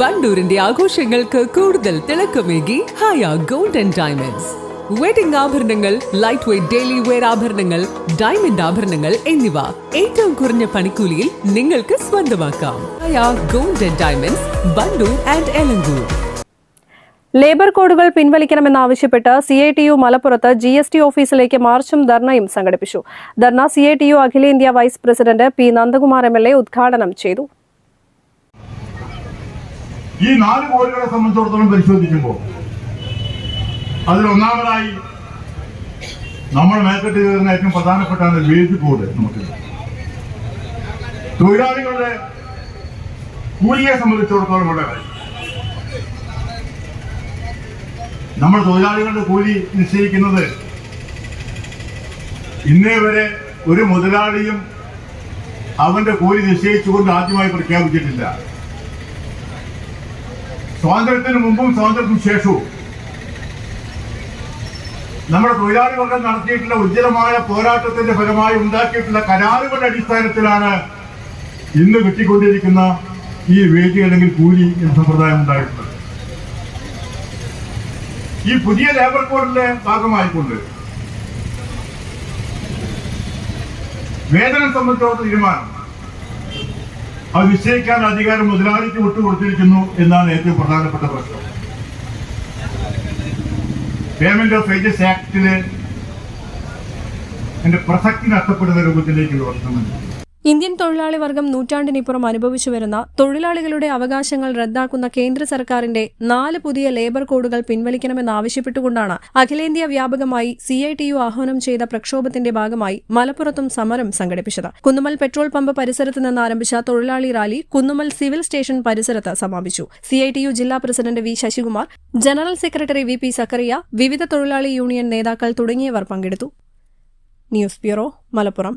വണ്ടൂരിന്റെ ആഘോഷങ്ങൾക്ക് കൂടുതൽ തിളക്കമേകി ഹായ ഗോൾഡൻ ഡയമണ്ട്സ്. വെഡിംഗ് ആഭരണങ്ങൾ ലൈറ്റ് വെയ്റ്റ് ഡെയിലി വെയർ ആഭരണങ്ങൾ ഡയമണ്ട് ആഭരണങ്ങൾ എന്നിവ ഏറ്റവും കുറഞ്ഞ പണിക്കൂലിയിൽ നിങ്ങൾക്ക് സ്വന്തമാക്കാം. Haya golden diamonds Wandoor and Elankur. Labour കോഡുകൾ പിൻവലിക്കണമെന്നാവശ്യപ്പെട്ട് സി ഐ ടി യു മലപ്പുറത്ത് ജി എസ് ടി ഓഫീസിലേക്ക് മാർച്ചും ധർണയും സംഘടിപ്പിച്ചു. Dharna C I T U അഖിലേന്ത്യാ vice president P Nandakumar M L A ഉദ്ഘാടനം ചെയ്തു. ഈ നാല് കോടികളെ സംബന്ധിച്ചിടത്തോളം പരിശോധിക്കുമ്പോൾ അതിൽ ഒന്നാമതായി നമ്മൾ മേൽക്കെട്ട് കയറുന്ന ഏറ്റവും പ്രധാനപ്പെട്ടാണ് വേജ് കോഡ് നമുക്ക്. തൊഴിലാളികളുടെ കൂലിയെ സംബന്ധിച്ചിടത്തോളം കാര്യം. നമ്മൾ തൊഴിലാളികളുടെ കൂലി നിശ്ചയിക്കുന്നത് ഇന്നേ വരെ ഒരു മുതലാളിയും അവന്റെ കൂലി നിശ്ചയിച്ചുകൊണ്ട് ആദ്യമായി പ്രഖ്യാപിച്ചിട്ടില്ല. സ്വാതന്ത്ര്യത്തിന് മുമ്പും സ്വാതന്ത്ര്യത്തിന് ശേഷവും നമ്മുടെ തൊഴിലാളി വർഗം നടത്തിയിട്ടുള്ള ഉജ്ജ്വലമായ പോരാട്ടത്തിന്റെ ഫലമായി ഉണ്ടാക്കിയിട്ടുള്ള കരാറുകളുടെ അടിസ്ഥാനത്തിലാണ് ഇന്ന് കിട്ടിക്കൊണ്ടിരിക്കുന്ന ഈ വേദി അല്ലെങ്കിൽ കൂലി എന്ന സമ്പ്രദായം ഉണ്ടായിട്ടുള്ളത്. ഈ പുതിയ ലേബർ കോഡിന്റെ ഭാഗമായിക്കൊണ്ട് വേതനം സംബന്ധിച്ചുള്ള തീരുമാനം അത് നിശ്ചയിക്കാൻ അധികാരം മുതലാളിക്ക് വിട്ടുകൊടുത്തിരിക്കുന്നു എന്നാണ് ഏറ്റവും പ്രധാനപ്പെട്ട പ്രശ്നം. പേയ്മെന്റ് ഓഫ് വേജസ് ആക്ടിൽ എന്റെ പ്രസക്തി നഷ്ടപ്പെടുന്ന രൂപത്തിലേക്കുള്ള പ്രശ്നമുണ്ട് ഇന്ത്യൻ തൊഴിലാളി വർഗം നൂറ്റാണ്ടിനിപ്പുറം അനുഭവിച്ചു വരുന്ന തൊഴിലാളികളുടെ അവകാശങ്ങൾ റദ്ദാക്കുന്ന കേന്ദ്ര സർക്കാരിന്റെ നാല് പുതിയ ലേബർ കോഡുകൾ പിൻവലിക്കണമെന്നാവശ്യപ്പെട്ടുകൊണ്ടാണ് അഖിലേന്ത്യാ വ്യാപകമായി സി ഐ ടി യു ആഹ്വാനം ചെയ്ത പ്രക്ഷോഭത്തിന്റെ ഭാഗമായി മലപ്പുറത്തും സമരം സംഘടിപ്പിച്ചത്. കുന്നുമൽ പെട്രോൾ പമ്പ് പരിസരത്ത് നിന്ന് ആരംഭിച്ച തൊഴിലാളി റാലി കുന്നുമൽ സിവിൽ സ്റ്റേഷൻ പരിസരത്ത് സമാപിച്ചു. സി ഐ ടി യു ജില്ലാ president V Sasikumar general secretary V P Sakkariya വിവിധ തൊഴിലാളി യൂണിയൻ നേതാക്കൾ തുടങ്ങിയവർ പങ്കെടുത്തു. News bureau Malappuram.